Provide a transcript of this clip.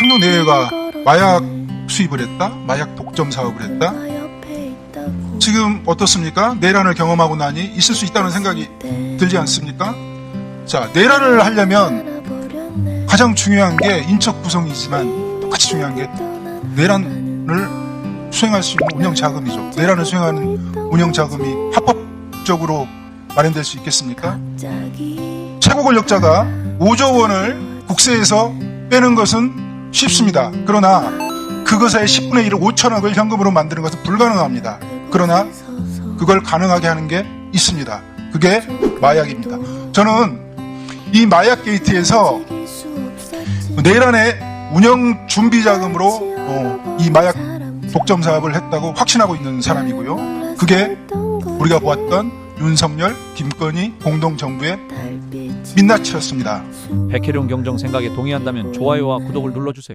대통령 내외가 마약 수입을 했다, 마약 독점 사업을 했다. 지금 어떻습니까? 내란을 경험하고 나니 있을 수 있다는 생각이 들지 않습니까? 자, 내란을 하려면 가장 중요한 게 인적 구성이지만 똑같이 중요한 게 내란을 수행할 수 있는 운영 자금이죠. 내란을 수행하는 운영 자금이 합법적으로 마련될 수 있겠습니까? 최고 권력자가 5조 원을 국세에서 빼는 것은 쉽습니다. 그러나 그것의 10분의 1을 5천억을 현금으로 만드는 것은 불가능합니다. 그러나 그걸 가능하게 하는 게 있습니다. 그게 마약입니다. 저는 이 마약 게이트에서 내란의 운영 준비 자금으로 어, 이 마약 독점 사업을 했다고 확신하고 있는 사람이고요. 그게 우리가 보았던 윤석열, 김건희 공동정부의 민낯이었습니다. 백혜룡 경정 생각에 동의한다면 좋아요와 구독을 눌러주세요.